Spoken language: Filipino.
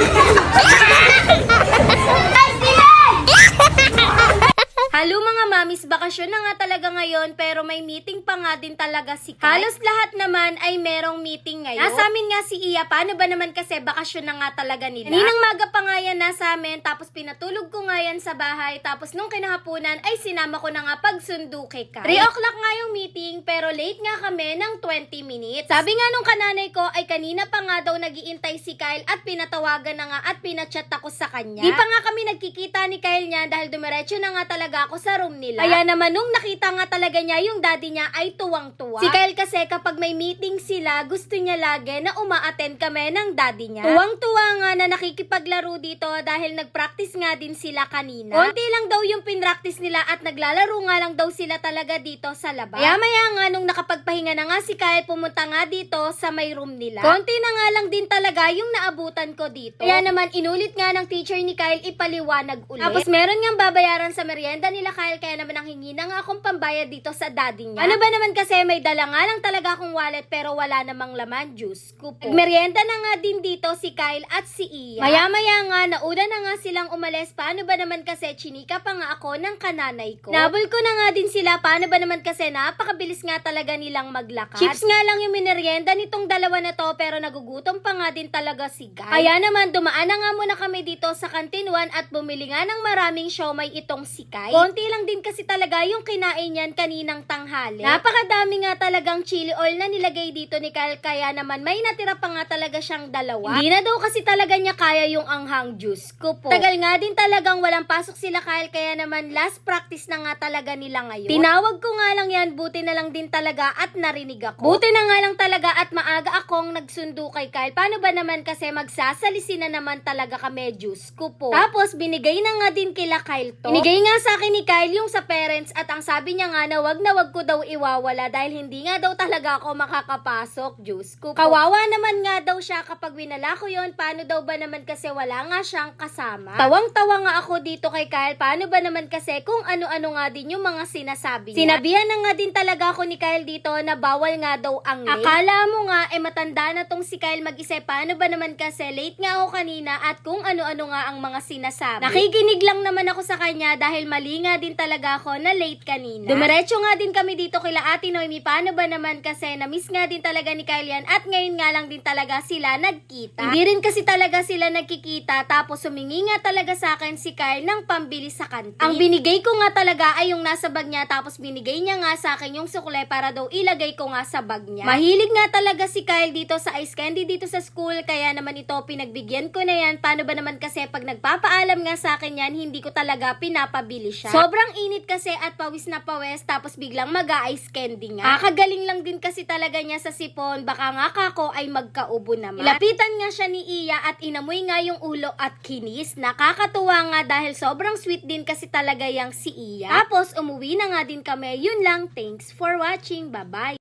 Ha ha ha ha! Bakasyon na nga talaga ngayon pero may meeting pa nga din talaga si Kai. Halos lahat naman ay merong meeting ngayon. Nasa amin nga si Iya, paano ba naman kasi bakasyon na nga talaga nila? Kaninang maga pa nga yan nasa amin, tapos pinatulog ko nga yan sa bahay, tapos nung kinahaponan ay sinama ko na nga pagsundo kay Kai. 3 o'clock nga yung meeting pero late nga kami ng 20 minutes. Sabi nga nung kananay ko ay kanina pa nga daw nagiintay si Kyle at pinatawagan na nga at pinachat ako sa kanya. Di pa nga kami nagkikita ni Kyle niya dahil dumiretso na nga talaga ako sa room nila. Kaya naman nung nakita nga talaga niya yung daddy niya ay tuwang-tuwa. Si Kyle kasi kapag may meeting sila, gusto niya lagi na uma-attend kami ng daddy niya. Tuwang-tuwa nga na nakikipaglaro dito dahil nag-practice nga din sila kanina. Konti lang daw yung pinractice nila at naglalaro nga lang daw sila talaga dito sa labas. Kaya maya nga nung nakapagpahinga na nga si Kyle, pumunta nga dito sa may room nila. Konti na nga lang din talaga yung naabutan ko dito. Kaya naman inulit nga ng teacher ni Kyle ipaliwanag ulit. Tapos meron nga babayaran sa merienda nila Kyle kaya naman ang hingi na nga akong pambayad dito sa daddy niya. Ano ba naman kasi may dala nga lang talaga akong wallet pero wala namang laman juice. Kupo. Merienda na nga din dito si Kyle at si Iya. Maya-maya nga nauna na nga silang umalis. Paano ba naman kasi chinika pa nga ako ng kananay ko. Nabol ko na nga din sila. Paano ba naman kasi napakabilis nga talaga nilang maglakad. Chips nga lang yung minerienda nitong dalawa na to pero nagugutom pa nga din talaga si Guy. Kaya naman dumaan na nga muna kami dito sa kantinuan at bumili nga ng maraming siomay itong si Kai. Konti lang din kasi talaga yung kinain niyan kaninang tanghali. Napakadami nga talagang chili oil na nilagay dito ni Kyle kaya naman may natira pa nga talaga siyang dalawa. Hindi na daw kasi talaga niya kaya yung anghang juice ko po. Tagal nga din talagang walang pasok sila Kyle kaya naman last practice na nga talaga nila ngayon. Tinawag ko nga lang yan buti na lang din talaga at narinig ako. Buti na nga lang talaga at maaga akong nagsundo kay Kyle. Paano ba naman kasi magsasalisi na naman talaga kami juice ko po. Tapos binigay na nga din kila Kyle to. Binigay nga sa akin ni Kyle yung sa parents at ang sabi niya nga na wag na wag ko daw iwawala dahil hindi nga daw talaga ako makakapasok juice ko. Kawawa naman nga daw siya kapag winala ko yon paano daw ba naman kasi wala nga siyang kasama. Tawang-tawa nga ako dito kay Kyle paano ba naman kasi kung ano-ano nga din yung mga sinasabi niya. Sinabihan na nga din talaga ako ni Kyle dito na bawal nga daw ang late. Akala mo nga eh matanda na tong si Kyle mag-isip paano ba naman kasi late nga ako kanina at kung ano-ano nga ang mga sinasabi. Nakikinig lang naman ako sa kanya dahil mali nga din talaga ako na late kanina. Dumiretso nga din kami dito kila Ate Noemi paano ba naman kasi na-miss nga din talaga ni Kyle yan at ngayon nga lang din talaga sila nagkita. Hindi rin kasi talaga sila nagkikita tapos sumingi nga talaga sa akin si Kyle ng pambili sa kantin. Ang binigay ko nga talaga ay yung nasa bag niya tapos binigay niya nga sa akin yung sukle para daw ilagay ko nga sa bag niya. Mahilig nga talaga si Kyle dito sa ice candy dito sa school kaya naman ito pinagbigyan ko na yan. Paano ba naman kasi pag nagpapaalam nga sa akin yan hindi ko talaga pinapabili siya. Sobrang init kasi at pawis na pawis tapos biglang mag-ice candy nga. Kakagaling lang din kasi talaga niya sa sipon baka nga kako ay magkaubo naman. Ilapitan nga siya ni Iya at inamoy nga yung ulo at kinis. Nakakatuwa nga dahil sobrang sweet din kasi talaga yang si Iya. Tapos umuwi na nga din kami. Yun lang. Thanks for watching. Bye-bye.